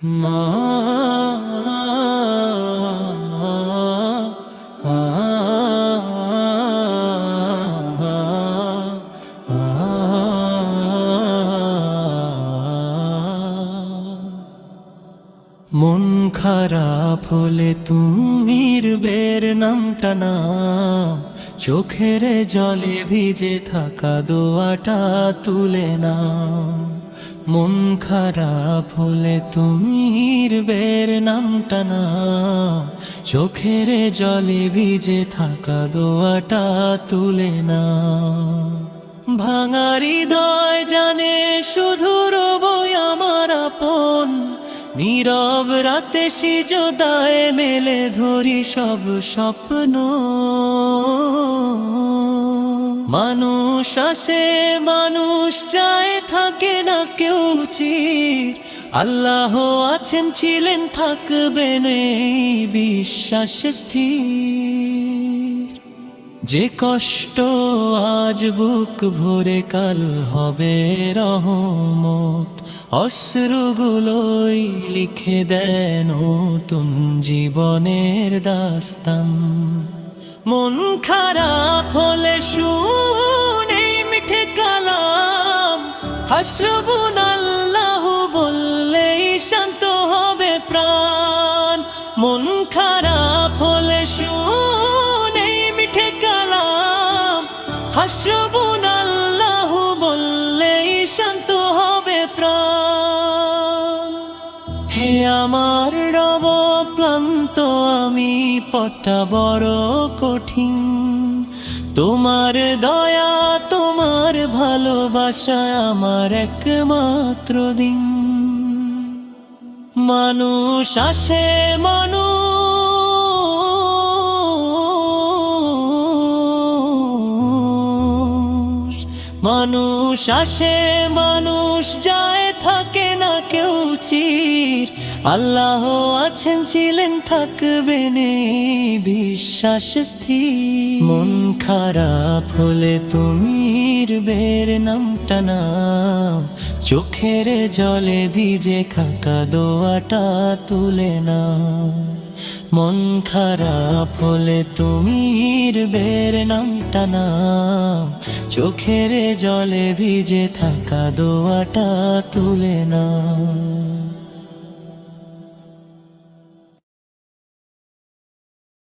মা মন খারাপ হলে তুমির বের নামটা না চোখের জলে ভিজে থাকা দোয়াটা তুলে না মন খারাপ হলে তুমির বের নামটা না চোখের জলে ভিজে থাকা দোয়াটা তুলে না ভাঙারি হৃদয় জানে শুধু রবই আমার আপন। নীরব রাতে সিজদায় মেলে ধরি সব স্বপ্ন। মানুষ আসে, মানুষ যায়, থাকে না কেউ চির। আল্লাহ আছেন, ছিলেন থাকবেন এই বিশ্বাস স্থির। যে কষ্ট আজ বুক ভরে, কাল হবে রহমত। অশ্রুগুলোই লিখে দেন নতুন জীবনের দাস্তান। মন খারাপ হলে শুনে মিঠে কালাম। হাসরবুন আল্লাহ বললেই শান্ত হবে প্রাণ। মন খারাপ হলে শুনে মিঠে কালাম। হাসরবুন আল্লাহ বললেই শান্ত হবে প্রাণ। হে আমার রব ক্লান্ত, আমি পথটা বড় কঠিন। তোমার দয়া, তোমার ভালোবাসা আমার একমাত্র দিন। মানুষ আসে, মানুষ। মানুষ আসে, মানুষ যায়, থাকে না কেউ চির আল্লাহ আছেন, ছিলেন, থাকবেন বিশ্বাস স্থির। মন খারাপ হলে তুমির বের নামটা না চোখের জলে ভিজে খাকা দোয়াটা তুলে না মন খারাপ হলে তুমির বের নামটা নাম চোখের জলে ভিজে থাকা দোয়াটা তুলে না